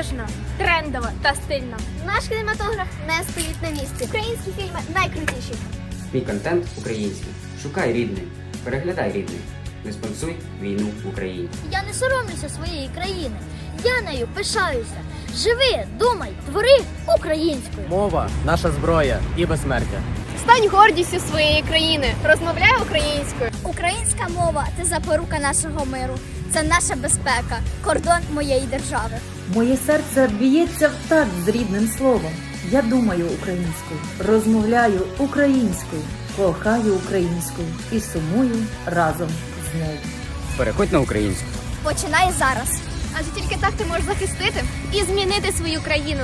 незалежна, трендова та стильна. Наш кінематограф не стоїть на місці. Українські фільми найкрутіші. Мій контент український. Шукай рідний, переглядай рідний. Не спонсуй війну в Україні. Я не соромлюся своєї країни. Я нею пишаюся. Живи, думай, твори українською. Мова наша зброя і безсмертя. Стань гордістю своєї країни, розмовляй українською. Українська мова це запорука нашого миру. Це наша безпека, кордон моєї держави. Моє серце б'ється в такт з рідним словом. Я думаю українською, розмовляю українською, кохаю українською і сумую разом з нею. Переходь на українську. Починай зараз. Адже тільки так ти можеш захистити і змінити свою країну.